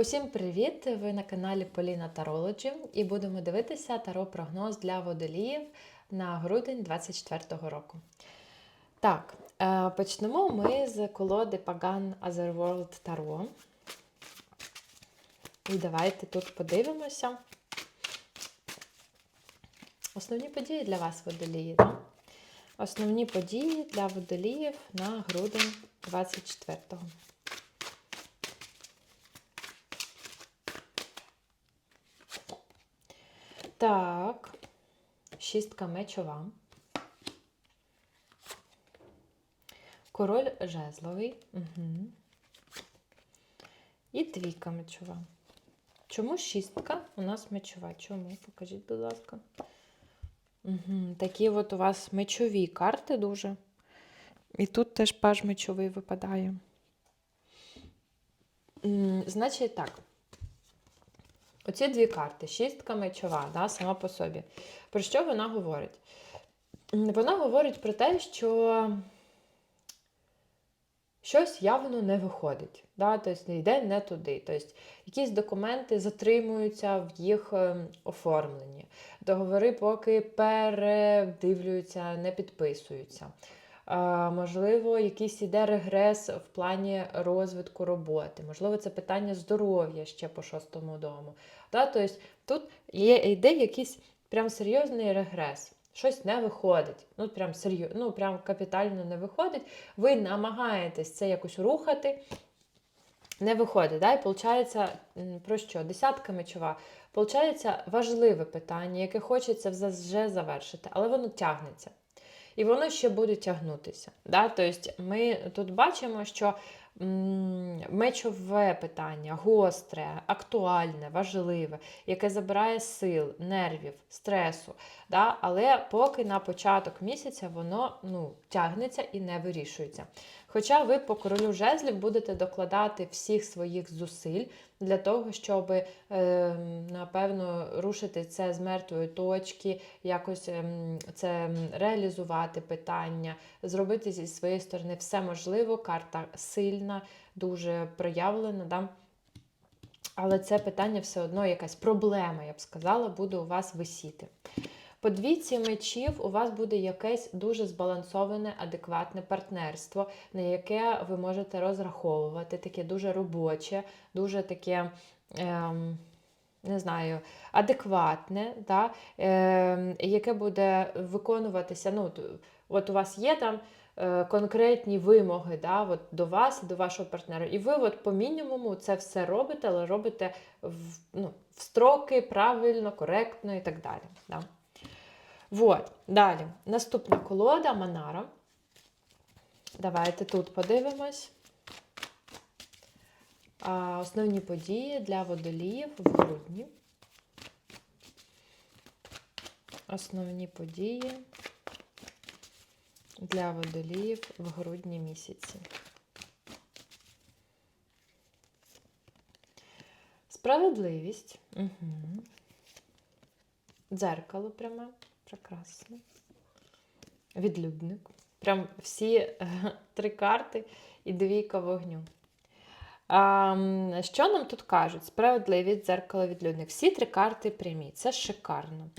Усім привіт! Ви на каналі Поліна Tarology і будемо дивитися таро-прогноз для водоліїв на грудень 2024 року. Так, е, почнемо ми з колоди Pagan Otherworld Tarot. І давайте тут подивимося. Основні події для вас, водолії. Да? Основні події для водоліїв на грудень 24-го. Так, шістка мечова. Король жезловий. Угу. І двійка мечова. Чому шістка у нас мечова? Чому? Покажіть, будь ласка. Угу. Такі от у вас мечові карти дуже. І тут теж паж мечовий випадає. Значить так. Оці дві карти, шістка мечова, да, сама по собі. Про що вона говорить? Вона говорить про те, що щось явно не виходить, да, тобто йде не туди. Тобто якісь документи затримуються в їх ем, оформленні. Договори поки передивлюються, не підписуються. Можливо, якийсь іде регрес в плані розвитку роботи. Можливо, це питання здоров'я ще по шостому дому. Да? Тобто тут є, йде якийсь прям серйозний регрес. Щось не виходить. Ну, прям серйозно, ну, прям капітально не виходить. Ви намагаєтесь це якось рухати, не виходить. Да? І виходить, про що? Десятка мечова. Получається важливе питання, яке хочеться вже завершити, але воно тягнеться. І воно ще буде тягнутися. Да? Тобто ми тут бачимо, що мечове питання гостре, актуальне, важливе, яке забирає сил, нервів, стресу. Да? Але поки на початок місяця воно ну, тягнеться і не вирішується. Хоча ви по королю жезлів будете докладати всіх своїх зусиль для того, щоб, е, напевно, рушити це з мертвої точки, якось ем, це реалізувати питання, зробити зі своєї сторони все можливо. Карта сильна, дуже проявлена. Да? Але це питання все одно якась проблема, я б сказала, буде у вас висіти. По двійці мечів у вас буде якесь дуже збалансоване, адекватне партнерство, на яке ви можете розраховувати, таке дуже робоче, дуже таке. Ем, не знаю, адекватне, да, е, яке буде виконуватися. ну, от- От у вас є там е, конкретні вимоги да, от до вас, до вашого партнера. І ви от по мінімуму це все робите, але робите в, ну, в строки правильно, коректно і так далі. Да. Вот. Далі. Наступна колода Манара. Давайте тут подивимось. Основні події для водоліїв в грудні. Основні події для водоліїв в грудні місяці. Справедливість. Угу. Дзеркало пряме. Прекрасно. Відлюдник. Прям всі е, три карти і двійка вогню. А, що нам тут кажуть? Справедливість, дзеркало, відлюдник. Всі три карти прямі. Це шикарно.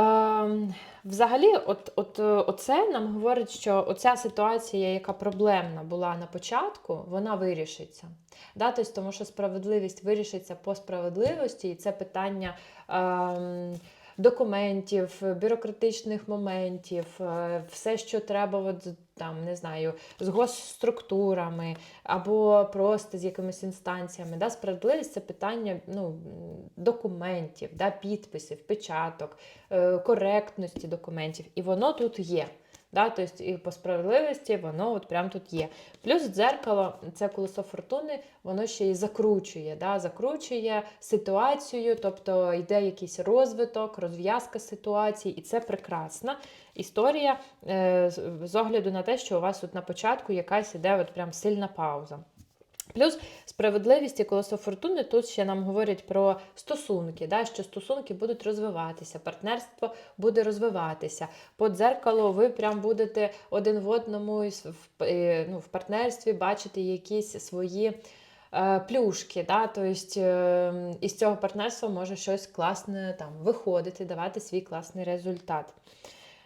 А, м, взагалі, от, от, е, оце нам говорить, що оця ситуація, яка проблемна була на початку, вона вирішиться. Да? Тобто, тому що справедливість вирішиться по справедливості, і це питання. М, Документів, бюрократичних моментів, е, все, що треба, от, там, не знаю, з госструктурами або просто з якимись інстанціями. Да? Справедливість це питання ну, документів, да? підписів, печаток, е, коректності документів. І воно тут є. Да? Тобто і по справедливості воно от прям тут є. Плюс дзеркало, це колесо фортуни, воно ще й закручує, да? закручує ситуацію, тобто йде якийсь розвиток, розв'язка ситуації, і це прекрасна історія е, з огляду на те, що у вас тут на початку якась іде от прям сильна пауза. Плюс справедливість і колесо фортуни тут ще нам говорять про стосунки, да, що стосунки будуть розвиватися, партнерство буде розвиватися. По дзеркалу ви прям будете один в одному ну, в партнерстві бачити якісь свої е, плюшки. Да? Тобто е, із цього партнерства може щось класне там виходити, давати свій класний результат.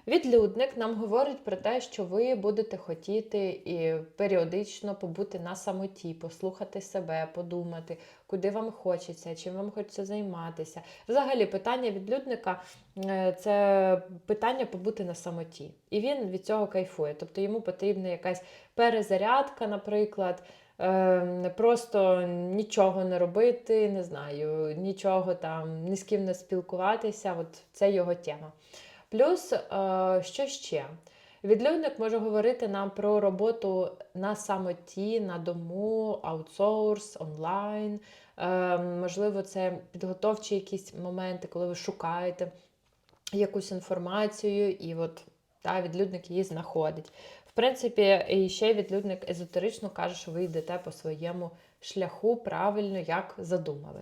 Відлюдник нам говорить про те, що ви будете хотіти і періодично побути на самоті, послухати себе, подумати, куди вам хочеться, чим вам хочеться займатися. Взагалі, питання відлюдника е, це питання побути на самоті. І він від цього кайфує. Тобто йому потрібна якась перезарядка, наприклад. е, Просто нічого не робити, не знаю, нічого там, ні з ким не спілкуватися. От це його тема. Плюс, е, що ще? Відлюдник може говорити нам про роботу на самоті, на дому, аутсорс, онлайн. Е, Можливо, це підготовчі якісь моменти, коли ви шукаєте якусь інформацію, і от та, відлюдник її знаходить. В принципі, і ще відлюдник езотерично каже, що ви йдете по своєму шляху правильно, як задумали.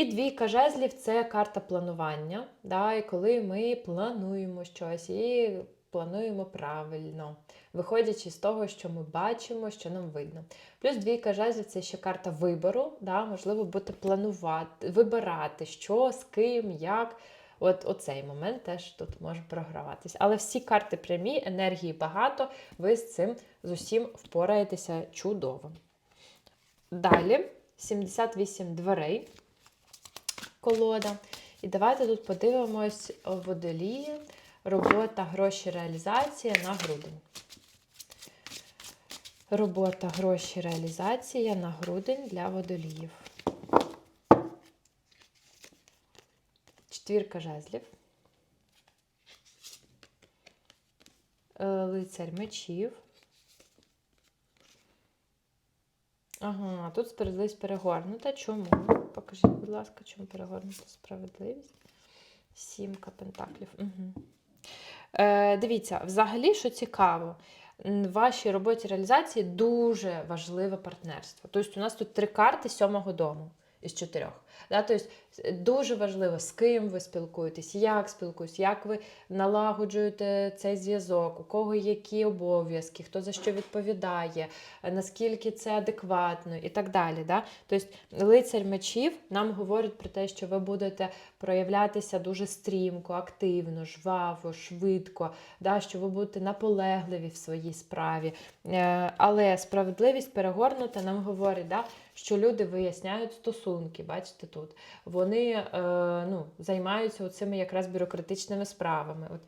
І двійка жезлів це карта планування. Да, і коли ми плануємо щось і плануємо правильно, виходячи з того, що ми бачимо, що нам видно. Плюс двійка жезлів це ще карта вибору. Да, Можливо, будете планувати, вибирати, що, з ким, як. От оцей момент теж тут може програватися. Але всі карти прямі, енергії багато, ви з цим з усім впораєтеся чудово. Далі 78 дверей колода. І давайте тут подивимось водолії, робота, гроші, реалізація на грудень. Робота, гроші, реалізація на грудень для водоліїв. Четвірка жезлів. Е, Лицарь мечів. Ага, тут справедливість перегорнута. Чому? Покажіть, будь ласка, чому перегорнута справедливість? Сімка пентаклів. Угу. Е, дивіться, взагалі, що цікаво, в вашій роботі реалізації дуже важливе партнерство. Тобто, у нас тут три карти сьомого дому із чотирьох. Да? Тобто, дуже важливо, з ким ви спілкуєтесь, як спілкуєтесь, як ви налагоджуєте цей зв'язок, у кого які обов'язки, хто за що відповідає, е, наскільки це адекватно і так далі. Да? Тобто, лицар мечів нам говорить про те, що ви будете проявлятися дуже стрімко, активно, жваво, швидко, да? що ви будете наполегливі в своїй справі. Е, Але справедливість перегорнута нам говорить, да? Що люди виясняють стосунки, бачите тут. Вони е, ну, займаються цими якраз бюрократичними справами. От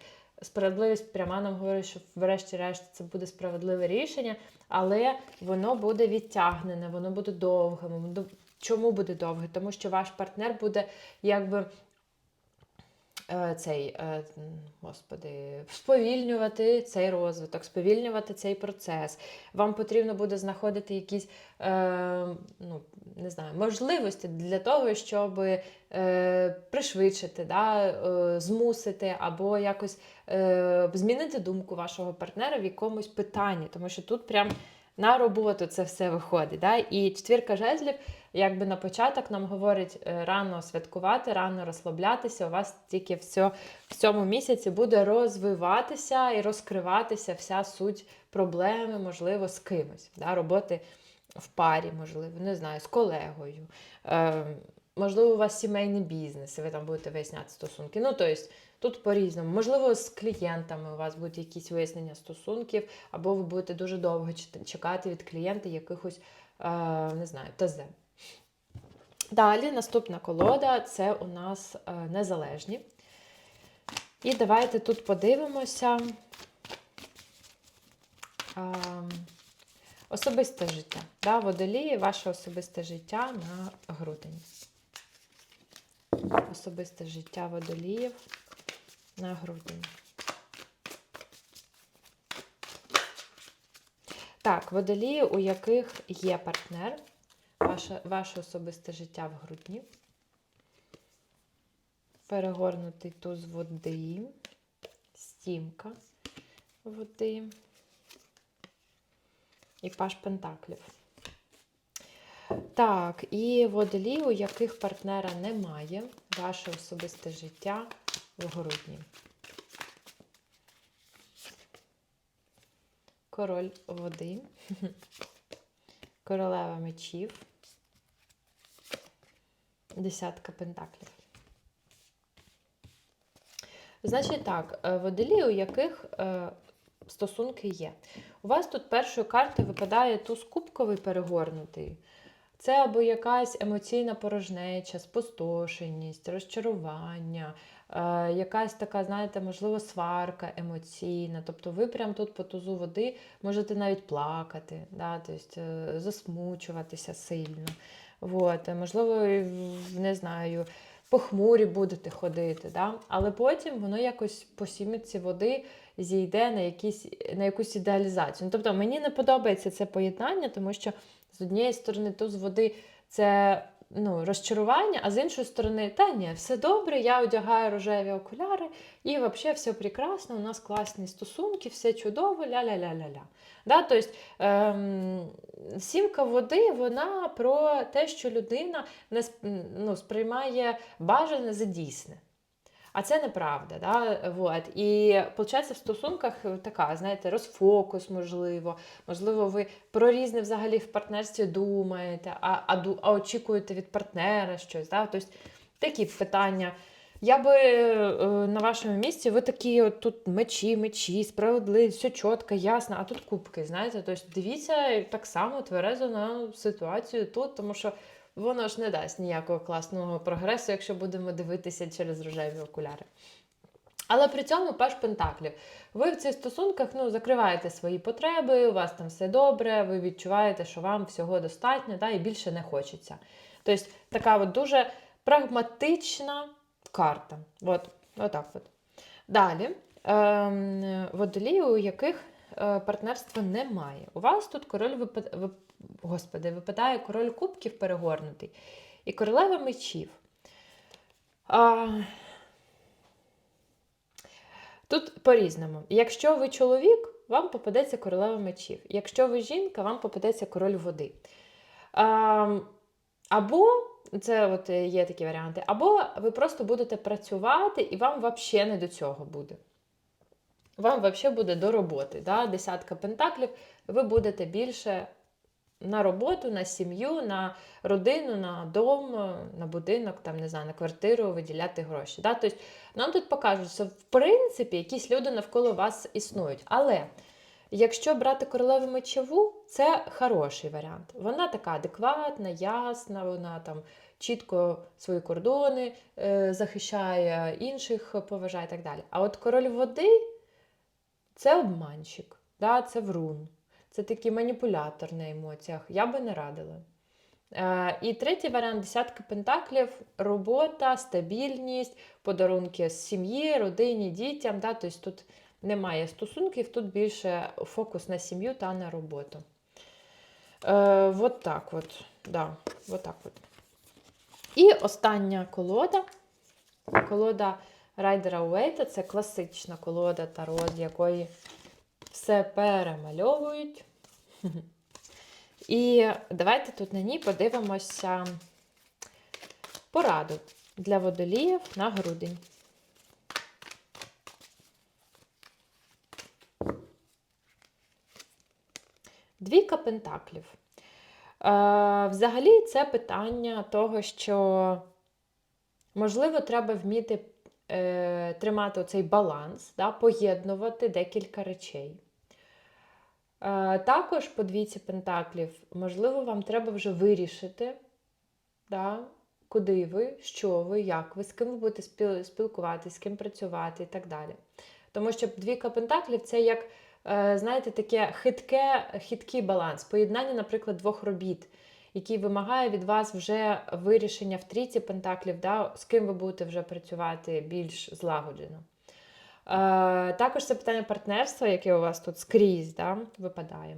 Справедливість пряма нам говорить, що врешті-решт це буде справедливе рішення, але воно буде відтягнене, воно буде довгим. Чому буде довге? Тому що ваш партнер буде якби цей, е, господи, сповільнювати цей розвиток, сповільнювати цей процес. Вам потрібно буде знаходити якісь е, ну, не знаю, можливості для того, щоб е, пришвидшити, да, е, змусити або якось е, змінити думку вашого партнера в якомусь питанні, тому що тут прям на роботу це все виходить. Да? І четвірка жезлів, якби на початок нам говорить е, рано святкувати, рано розслаблятися. У вас тільки все, в цьому місяці буде розвиватися і розкриватися вся суть проблеми, можливо, з кимось. Да? Роботи в парі, можливо, не знаю, з колегою. Е, можливо, у вас сімейний бізнес, і ви там будете виясняти стосунки. Ну, тобто, тут по-різному. Можливо, з клієнтами у вас будуть якісь вияснення стосунків, або ви будете дуже довго чекати від клієнта якихось, е, не знаю, ТЗ. Далі наступна колода це у нас е, незалежні. І давайте тут подивимося. Ем, Особисте життя. Да, водолії, ваше особисте життя на грудень. Особисте життя водоліїв на грудень. Так, водолії, у яких є партнер, ваше, ваше особисте життя в грудні. Перегорнутий туз води, стімка води і паш пентаклів. Так, і водолії, у яких партнера немає, ваше особисте життя в грудні. Король води, королева мечів, Десятка пентаклів. Значить так, е, водолії, у яких е, стосунки є. У вас тут першою картою випадає туз кубковий перегорнутий. Це або якась емоційна порожнеча, спустошеність, розчарування, якась така, знаєте, можливо, сварка емоційна. Тобто ви прямо тут по тузу води можете навіть плакати, да? тобто, е, засмучуватися сильно. Вот. е, Можливо, не знаю, похмурі будете ходити. Да? Але потім воно якось по сімці води зійде на, якісь, на якусь ідеалізацію. Ну, тобто мені не подобається це поєднання, тому що з однієї сторони туз води це ну, розчарування, а з іншої сторони, та ні, все добре, я одягаю рожеві окуляри, і взагалі все прекрасно, у нас класні стосунки, все чудово, ля-ля-ля-ля-ля. Да? Тобто, ем, сімка води, вона про те, що людина не ну, сприймає бажане за дійсне. А це неправда. Да? Вот. І виходить, в стосунках така, знаєте, розфокус, можливо. Можливо, ви про різне взагалі в партнерстві думаєте, а, а, а очікуєте від партнера щось. Да? Тобто такі питання. Я би е, на вашому місці, ви такі от тут мечі, мечі, справедливість, все чітко, ясно, а тут кубки, знаєте. Тобто дивіться так само тверезо на ситуацію тут, тому що воно ж не дасть ніякого класного прогресу, якщо будемо дивитися через рожеві окуляри. Але при цьому паш Пентаклів. Ви в цих стосунках ну, закриваєте свої потреби, у вас там все добре, ви відчуваєте, що вам всього достатньо да, і більше не хочеться. Тобто така от дуже прагматична карта. От, отак от. Далі, ем, водолії, у яких партнерства немає. У вас тут король випад... вип... Господи, випадає король кубків перегорнутий і королева мечів. А... Тут по-різному. Якщо ви чоловік, вам попадеться королева мечів. Якщо ви жінка, вам попадеться король води. А, або це от є такі варіанти, або ви просто будете працювати, і вам взагалі не до цього буде. Вам взагалі буде до роботи. Да? Десятка пентаклів, ви будете більше на роботу, на сім'ю, на родину, на дом, на будинок, там, не знаю, на квартиру виділяти гроші. Да? Тобто нам тут покажуть, що в принципі якісь люди навколо вас існують. Але якщо брати королеву мечову, це хороший варіант. Вона така адекватна, ясна, вона там чітко свої кордони е, захищає, інших поважає і так далі. А от король води це обманщик, да? це врун. Це такий маніпулятор на емоціях. Я би не радила. Е, і третій варіант десятка пентаклів робота, стабільність, подарунки з сім'ї, родині, дітям. Да? Тобто тут немає стосунків, тут більше фокус на сім'ю та на роботу. Е, вот так от. Да, вот так от. І остання колода. Колода Райдера Уейта це класична колода Таро, з якої все перемальовують. І давайте тут на ній подивимося пораду для водоліїв на грудень. Двійка пентаклів. Е, взагалі, це питання того, що, можливо, треба вміти е, тримати цей баланс, да, поєднувати декілька речей. Е, також по двійці пентаклів, можливо, вам треба вже вирішити, да, куди ви, що ви, як ви, з ким ви будете спілкуватися, з ким працювати і так далі. Тому що двійка пентаклів це як, е, знаєте, таке хитке, хиткий баланс, поєднання, наприклад, двох робіт, який вимагає від вас вже вирішення в трійці пентаклів, да, з ким ви будете вже працювати більш злагоджено. Е, також це питання партнерства, яке у вас тут скрізь да, випадає.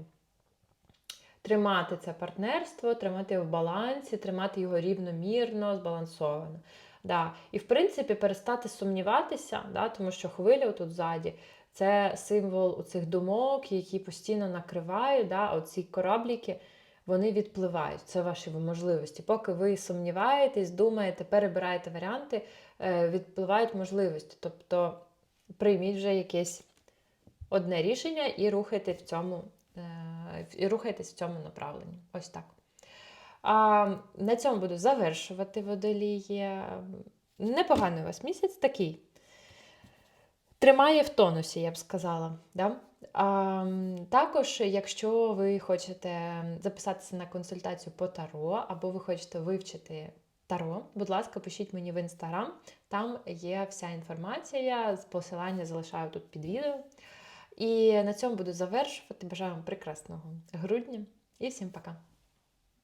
Тримати це партнерство, тримати в балансі, тримати його рівномірно, збалансовано. Да. І, в принципі, перестати сумніватися, да, тому що хвиля тут ззаді це символ цих думок, які постійно накривають, да, оці корабліки, вони відпливають. Це ваші можливості. Поки ви сумніваєтесь, думаєте, перебираєте варіанти, е, відпливають можливості. Тобто прийміть вже якесь одне рішення і рухайте в цьому, е, і рухайтесь в цьому направленні. Ось так. А, на цьому буду завершувати водолії. Непоганий у вас місяць такий. Тримає в тонусі, я б сказала. Да? А, також, якщо ви хочете записатися на консультацію по таро, або ви хочете вивчити таро, будь ласка, пишіть мені в інстаграм. Там є вся інформація, посилання залишаю тут під відео. І на цьому буду завершувати. Бажаю вам прекрасного грудня і всім пока!